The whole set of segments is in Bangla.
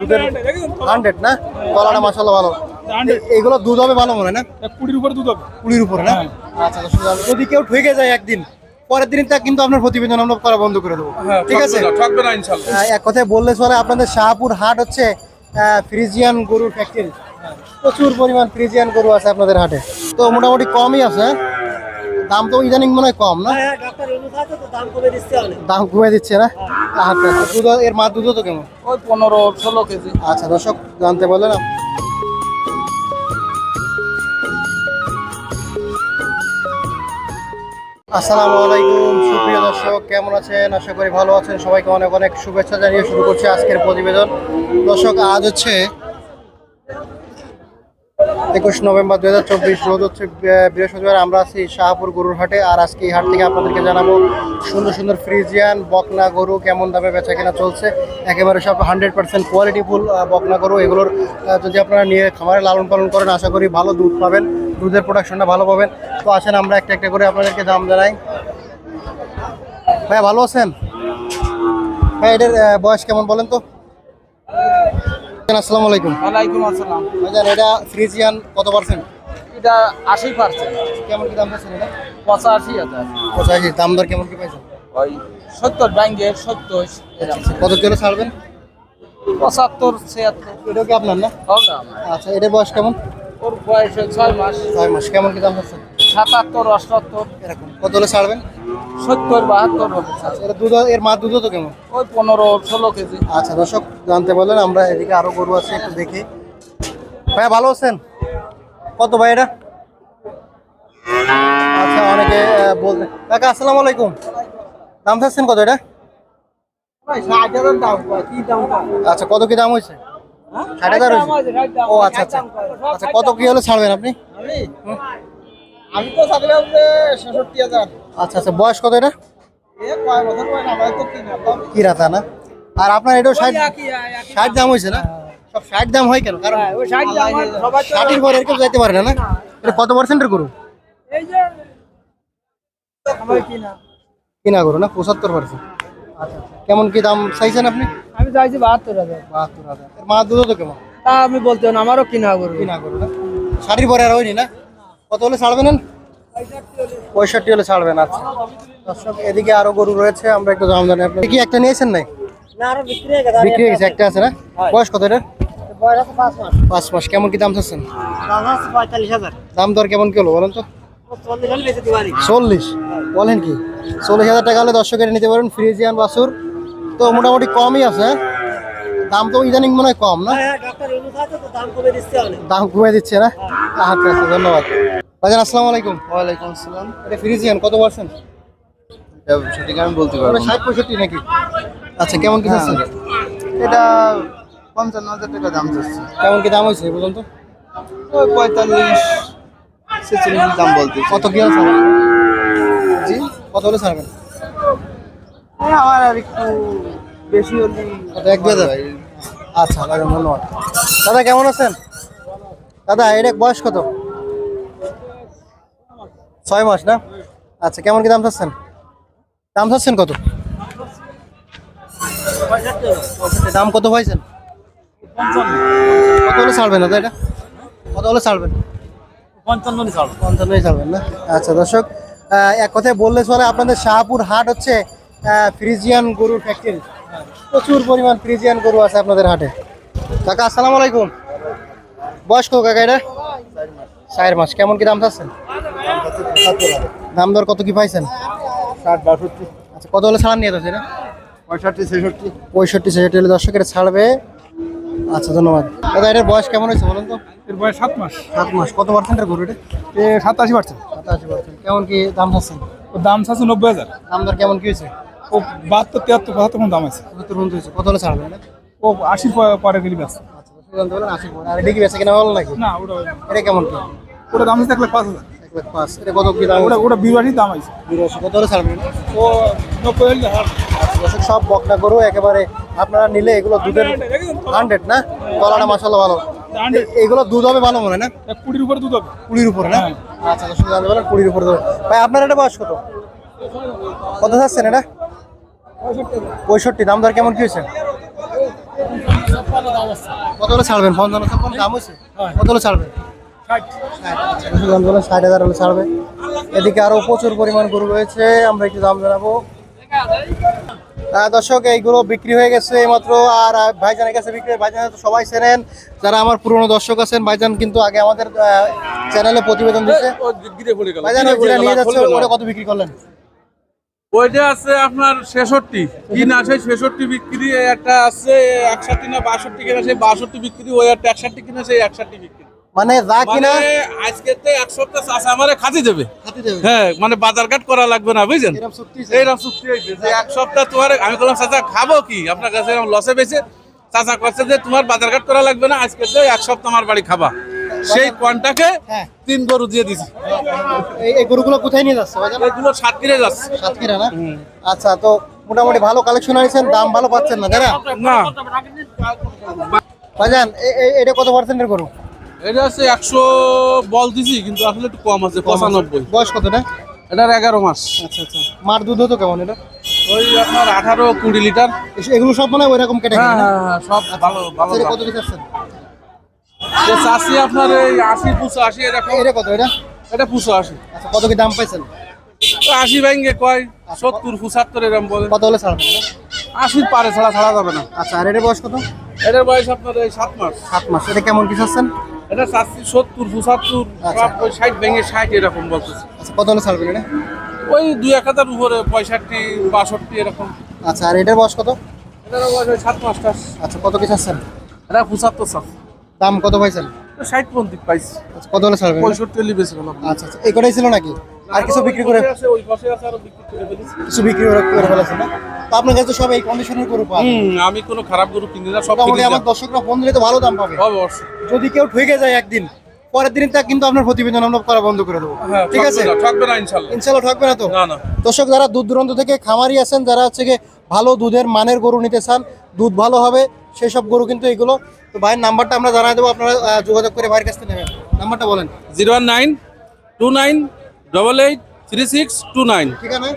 দুধের হান্ড্রেড না? তলাটা মাসাল্লাহ ভালো। এগুলো দুধ হবে ভালো মনে হয় না? কুড়ির উপরে দুধ হবে। কুড়ির উপরে না? আচ্ছা যদি কেউ ঠকে যায় একদিন পরের দিন তা কিন্তু আপনার প্রতিবেদন আমরা করা বন্ধ করে দেবো। ঠিক আছে? এক কথায় বললে চলে আপনাদের শাহপুর হাট হচ্ছে ফ্রিজিয়ান গরুর ফ্যাক্টরি প্রচুর পরিমাণ ফ্রিজিয়ান গরু আছে আপনাদের হাটে। তো মোটামুটি কমই আছে হ্যাঁ? দাম তো ইদানিং মনে হয় কম না? দাম কমে দিচ্ছে না? আচ্ছা আচ্ছা দুধ এর মা দুধও তো কেমন? ওই পনেরো ষোলো কেজি। আচ্ছা দর্শক জানতে বললেন আসসালামু আলাইকুম সুপ্রিয় দর্শক কেমন আছেন? আশা করি ভালো আছেন। সবাইকে অনেক অনেক শুভেচ্ছা জানিয়ে শুরু করছি আজকের প্রতিবেদন। দর্শক আজ হচ্ছে একুশ নভেম্বর দু হাজার চব্বিশ রোজ হচ্ছে বৃহস্পতিবার আমরা আছি শাহপুর গরুর হাটে। আর আজকে এই হাট থেকে আপনাদেরকে জানাব সুন্দর সুন্দর ফ্রিজিয়ান বকনা গরু কেমন দামে বেচা কেনা চলছে। একেবারে সব হান্ড্রেড পার্সেন্ট কোয়ালিটিফুল বকনা গরু। এগুলোর যদি আপনারা নিয়ে খামারে লালন পালন করেন, আশা করি ভালো দুধ পাবেন, দুধের প্রোডাকশনটা ভালো পাবেন। তো আসেন আমরা একটা একটা করে আপনাদেরকে দাম জানাই। ভাইয়া ভালো আছেন? হ্যাঁ এটার বয়স কেমন বলেন তো? আসসালামু আলাইকুম। ওয়ালাইকুম আসসালাম। ভাইজান এটা ফ্রিজিয়ান কত পার্সেন্ট? এটা আশি পার্সেন্ট। কেমন কি দাম পাচ্ছেন এটা? পঁচাশি হাজার। পঁচাশি দাম দর কেমন কি পাইছেন? ওই সত্তর ব্যাঙ্গে সত্তর এরকম। কত কিলো ছাড়বেন পঁচাত্তর ছিয়াত্তর। এটাও কি আপনার না? হবে আমার আচ্ছা এটার বয়স কেমন? ওর বয়স ছয় মাস। ছয় মাস কেমন কি দাম পাচ্ছেন সাতাত্তর অষ্টাত্তর। এরকম কত হলে ছাড়বেন? সত্তর বাহাত্তর। আচ্ছা এটা দুধ এর মা দুধও তো কেমন? ওই পনেরো ষোলো কেজি। আচ্ছা দর্শক জানতে বললেন আমরা এদিকে আরও গরু আছে একটু দেখি। ভাইয়া ভালো আছেন? কত ভাই এটা? আচ্ছা অনেকে বলতে কাকা আসসালামু আলাইকুম। দাম চাচ্ছেন কত এটা? আচ্ছা কত কি দাম হয়েছে? ষাট হাজার হয়েছে? ও আচ্ছা আচ্ছা। আচ্ছা কত কি হলে ছাড়বেন আপনি। আমি তো থাকলাম যে ছেষট্টি হাজার। আচ্ছা আচ্ছা বয়স কত এটা? এ কয় বছর বয়স? আমার তো কিনা কি? রাতা না? আর আপনার এটাও ষাট ষাট দাম হয়েছে না? সব ষাট দাম হয় কেন? কারণ ওই ষাট সবাই ষাটের পরে এরকম যাইতে পারে না? না এটা কত পার্সেন্টের গরু? এই যে আমার কিনা কিনা না? পঁচাত্তর পার্সেন্ট আচ্ছা কেমন কি দাম চাইছেন আপনি? আমি চাইছি বাহাত্তর হাজার। বাহাত্তর হাজার। মা দুধও তো কেমন? তা আমি বলতে না আমারও কিনা করব কিনা গরু না? ষাটের পরে আর হয়নি না? কত হলে ছাড়বেন পঁয়ষট্টি হলে ছাড়বেন আচ্ছা। দর্শক এদিকে আরও গরু রয়েছে আমরা একটু দাম জানি আপনি কি একটা নিয়েছেন নাই? বিক্রি হয়ে গেছে একটা আছে না? বয়স কত এটা পাঁচ মাস। পাঁচ কেমন কি দাম চাচ্ছেন? দাম দর কেমন কি হলো বলেন তো? চল্লিশ বলেন কি? চল্লিশ হাজার টাকা হলে দর্শকের নিতে পারেন ফ্রিজিয়ান বাসুর তো মোটামুটি কমই আছে হ্যাঁ? দাম তো ইদানিং মনে হয় কম না? হ্যাঁ আছে তো দাম কমে দিচ্ছে না? আচ্ছা আচ্ছা ধন্যবাদ। ভাইজান আসসালামু আলাইকুম। ওয়ালাইকুম আসসালাম। এটা ফ্রিজিয়ান কত পার্সেন্ট? এটা সঠিক আমি বলতে পারব ষাট পঁয়ষট্টি নাকি? আচ্ছা কেমন কি হ্যাঁ। চাচ্ছেন এটা পঞ্চান্ন হাজার টাকা দাম চাচ্ছে কেমন কি দাম হয়েছে পর্যন্ত? ওই পঁয়তাল্লিশ ছেচল্লিশ দাম বলতে কত কি আছে জি? কত হলে ছাড়বেন আমার আর একটু বেশি হলে এক হাজার? আচ্ছা ভাই ধন্যবাদ। দাদা কেমন আছেন? দাদা এটা বয়স কত? ছয় মাস না? আচ্ছা কেমন কি দাম চাচ্ছেন? দাম চাচ্ছেন কত? দাম কত পাইছেন? কত হলে ছাড়বেন দাদা এটা? কত হলে ছাড়বেন? পঞ্চান্ন ছাড় পঞ্চান্নই ছাড়বেন না? আচ্ছা দর্শক এক কথায় বললে চলে আপনাদের শাহপুর হাট হচ্ছে ফ্রিজিয়ান গরুর ফ্যাক্টরি প্রচুর পরিমাণ ফ্রিজিয়ান গরু আছে আপনাদের হাটে। কাকা আসসালামু আলাইকুম। বয়স্ক কাকা এটা? চার মাস। কেমন কি দাম চাচ্ছেন? দাম দর কত কি পাইছেন? ষাট বাষট্টি। আচ্ছা কত হলে ছাড়ান নিয়ে যাচ্ছে পঁয়ষট্টি ছেষট্টি। পঁয়ষট্টি ছেষট্টি হলে দর্শক এটা ছাড়বে। আচ্ছা ধন্যবাদ। দাদা এটার বয়স কেমন হয়েছে বলুন তো? এর বয়স সাত মাস। সাত মাস। কত পার্সেন্টের গরু এটা? এ সাতাশি পার্সেন্ট। সাতাশি পার্সেন্ট। কেমন কি দাম চাচ্ছেন? ও দাম আছে নব্বই হাজার। দাম দর কেমন কি হয়েছে? ও বাহাত্তর তিয়াত্তর পঁচাত্তর কোনো দাম আছে। পর্যন্ত হয়েছে। কত হলে ও আশির পরে গেলি ব্যস্ত আচ্ছা আর এটা কি বেচা কিনা ভালো নাকি? না ওটা এটা কেমন কি? ওটা দাম আছে এক লাখ পাঁচ হাজার। এক লাখ পাঁচ। এটা কত কি দাম? ওটা ওটা বিরাশি দাম আছে। বিরাশি। কত হলে ও নব্বই হলে আচ্ছা দর্শক সব বকনা গরু একেবারে আপনারা নিলে এগুলো দুধের হান্ড্রেড না? তলাটা মাসাল্লাহ ভালো। এগুলো দুধ হবে ভালো মনে হয় না? কুড়ির উপরে দুধ হবে। কুড়ির উপরে না? আচ্ছা দর্শক জানতে পারলেন কুড়ির উপরে দেবে ভাই আপনার এটা বয়স কত? কত চাচ্ছেন এটা? পঁয়ষট্টি দাম দর কেমন কি হয়েছে? কত হলে ছাড়বেন? পঞ্চান্ন ছাপ্পান্ন দাম হয়েছে? কত হলে ছাড়বেন? ষাট। হাজার হলে ছাড়বে। এদিকে আরও প্রচুর পরিমাণ গরু রয়েছে। আমরা একটু দাম জানাব। দর্শক এইগুলো বিক্রি হয়ে গেছে এইমাত্র। আর ভাইজানের কাছে বিক্রি ভাইজান তো সবাই চেনেন। যারা আমার পুরনো দর্শক আছেন ভাইজান কিন্তু আগে আমাদের চ্যানেলে প্রতিবেদন দিচ্ছে ভাইজান নিয়ে যাচ্ছে ওটা কত বিক্রি করলেন? ওইটা আছে আপনার ছেষট্টি। তিন আছে ছেষট্টি বিক্রি একটা আছে একষট্টি না বাষট্টি কিনা সেই বাষট্টি বিক্রি ওই একটা একষট্টি কিনা সেই একষট্টি বিক্রি। মানে যা কিনা মানে আজকে তো এক সপ্তাহ চাষা আমারে খাতি দেবে। হ্যাঁ মানে বাজার ঘাট করা লাগবে না বুঝছেন? এরকম চুক্তি এইরকম চুক্তি হয়েছে। যে এক সপ্তাহ তোমার আমি বললাম চাচা খাব কি? আপনার কাছে লসে বেছে চাচা করছে যে তোমার বাজার ঘাট করা লাগবে না আজকে তো এক সপ্তাহ আমার বাড়ি খাবা। সেই কনটাকে হ্যাঁ। তিন গরু দিয়ে দিছি। এই গরুগুলো কোথায় নিয়ে যাচ্ছে এগুলো সাত কিনে যাচ্ছে। সাতক্ষীরা না? আচ্ছা তো মোটামুটি ভালো কালেকশন আনিছেন দাম ভালো পাচ্ছেন না তাই না? না। ভাইজান এ- এ- এটা কত পার্সেন্টের গরু? এটা হচ্ছে একশো বল দিছি কিন্তু আসলে একটু কম আছে পঁচানব্বই। বয়স কত না এটার এগারো মাস। আচ্ছা আচ্ছা। মার দুধ হতো কেমন এটা? ওই আপনার আঠারো কুড়ি লিটার। এগুলো সব মানে ওইরকম কেটে হ্যাঁ হ্যাঁ হ্যাঁ, সব ভালো ভালো কত দিচ্ছেন চাষি আপনার এই আশি পুষো আশি এরকম। এটা কত এটা? এটা পুষো আশি। আচ্ছা কত কি দাম পাইছেন? আশি ব্যাঙ্গে কয় সত্তর পঁচাত্তর এরকম বলে। কত হলে ছাড়বেন এটা? আশির পারে ছাড়া ছাড়া যাবে না। আচ্ছা আর এটা বয়স কত? এটার বয়স আপনার এই সাত মাস। সাত মাস। এটা কেমন কি চাচ্ছেন? এটা চাষি সত্তর পঁচাত্তর আচ্ছা। ওই ষাট ব্যাঙ্গে ষাট এরকম বলতেছে। আচ্ছা কত হলে ছাড়বেন এটা? ওই দুই এক হাজার উপরে পঁয়ষট্টি বাষট্টি এরকম। আচ্ছা আর এটার বয়স কত? এটার বয়স ওই সাত মাস আচ্ছা কত কি চাচ্ছেন? এটা পঁচাত্তর সাত দাম কত পাইছেন? ষাট পন্থী পাইছি। আচ্ছা কত হলে ছাড়বেন? এটা? পঁয়ষট্টি হলে বেশি আচ্ছা আচ্ছা এই কটাই ছিল নাকি? আর কিছু বিক্রি করে আছে ওই পাশে আছে আরও বিক্রি করে ফেলেছি। কিছু বিক্রি করে করে ফেলেছেন না? তো আপনার কাছে সব এই কন্ডিশনের গরু হুম আমি কোনো খারাপ গরু কিনি না সব কিনে আমার দর্শকরা ফোন দিলে তো ভালো দাম পাবে। অবশ্যই। যদি কেউ ঠকে যায় একদিন পরের দিন তা কিন্তু আপনার প্রতিবেদন আমরা করা বন্ধ করে দেবো। হ্যাঁ ঠিক আছে? ঠকবে না, না ইনশাল্লাহ। ইনশাল্লাহ ঠকবে না তো? না না। দর্শক যারা দূর দূরান্ত থেকে খামারি আছেন যারা হচ্ছে ভালো দুধের মানের গরু নিতে চান দুধ ভালো হবে। সেই সব গরু কিন্তু এগুলো। তো ভাইয়ের নাম্বারটা আমরা জানাই দেবো আপনারা যোগাযোগ করে ভাইয়ের কাছ থেকে নেবেন। নাম্বারটা বলেন। Zero one nine two nine double eight three six two nine. ঠিকানা?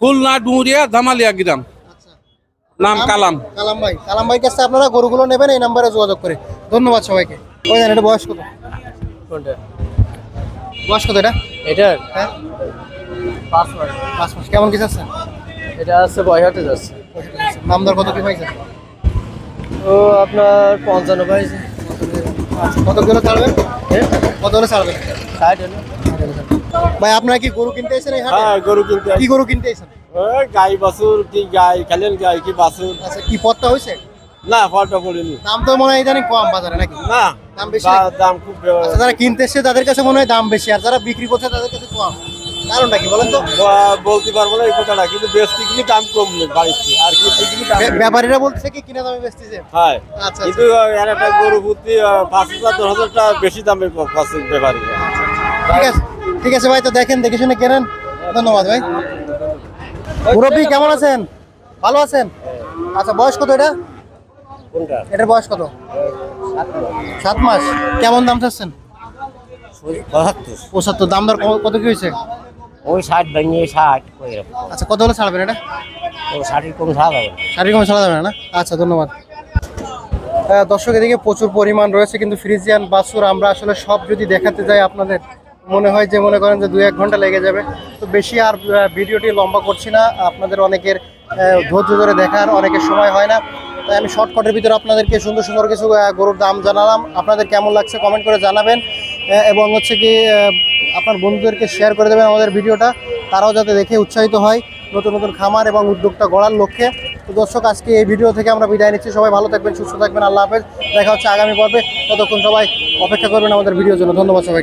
খুলনা ডুমুরিয়া ধামালিয়া গ্রাম। আচ্ছা। নাম কালাম। কালাম ভাই। কালাম ভাইয়ের কাছে আপনারা গরুগুলো নেবেন এই নাম্বারে যোগাযোগ করে। ধন্যবাদ সবাইকে। ওই জানেন এটা বয়স কত বয়স কত এটা? এটার? হ্যাঁ। পাঁচ মাস পাঁচ মাস। কেমন কিছু আছে এটা আছে বয়হাটে যাচ্ছে। দর কত কি পাইছেন ও আপনার পঞ্চান্ন পাইছে আচ্ছা কত কিলো ছাড়বেন কত হলে ছাড়বেন ষাট হলো। ভাই আপনারা কি গরু কিনতে এসেছেন হ্যাঁ গরু কিনতে কি গরু কিনতে এসেছেন? গাই বাছুর কি গাই খালেন গাই কি বাছুর? আচ্ছা কি পথটা হয়েছে? না ফলটা পড়েনি। দাম তো মনে হয় ইদানিং কম বাজারে নাকি? না দাম বেশি দাম খুব আচ্ছা যারা কিনতে এসছে তাদের কাছে মনে হয় দাম বেশি আর যারা বিক্রি করছে তাদের কাছে কম। কারণটা কি বলেন তো? বলতে পারব না এই কথাটা কিন্তু বেশি কিনে দাম কম বাড়িতে আর কি ব্যাপারীরা বলছে কি কিনা দামে বেচতেছে? হ্যাঁ আচ্ছা কিন্তু এর একটা গরু প্রতি পাঁচ হাজার দশ হাজার টাকা বেশি দামে পাচ্ছে ব্যাপারী ঠিক আছে ঠিক আছে ভাই তো দেখেন দেখে শুনে কেনেন। ধন্যবাদ ভাই। মুরব্বী কেমন আছেন? ভালো আছেন? আচ্ছা বয়স কত এটা? এটার বয়স কত? সাত মাস। কেমন দাম চাচ্ছেন? পঁচাত্তর। দাম দর কত কি হয়েছে? ওই ষাট ভেঙে ষাট ওই রকম। আচ্ছা কত হলে ছাড়বেন এটা? ও ষাটের কম ছাড়া যাবে না। শারীরিক কমে ছাড়া যাবে না আচ্ছা ধন্যবাদ। দর্শক এদিকে প্রচুর পরিমাণ রয়েছে কিন্তু ফ্রিজিয়ান বাছুর আমরা আসলে সব যদি দেখাতে যাই আপনাদের মনে হয় যে মনে করেন যে দু এক ঘণ্টা লেগে যাবে। তো বেশি আর ভিডিওটি লম্বা করছি না আপনাদের অনেকের ধৈর্য ধরে দেখার অনেকের সময় হয় না। তাই আমি শর্টকাটের ভিতরে আপনাদেরকে সুন্দর সুন্দর কিছু গরুর দাম জানালাম। আপনাদের কেমন লাগছে কমেন্ট করে জানাবেন। এবং হচ্ছে কি আপনার বন্ধুদেরকে শেয়ার করে দেবেন আমাদের ভিডিওটা। তারাও যাতে দেখে উৎসাহিত হয় নতুন নতুন খামার এবং উদ্যোক্তা গড়ার লক্ষ্যে। তো দর্শক, আজকে এই ভিডিও থেকে আমরা বিদায় নিচ্ছি। সবাই ভালো থাকবেন, সুস্থ থাকবেন। আল্লাহ হাফেজ। দেখা হচ্ছে আগামী পর্বে। ততক্ষণ সবাই অপেক্ষা করবেন আমাদের ভিডিওর জন্য। ধন্যবাদ সবাইকে।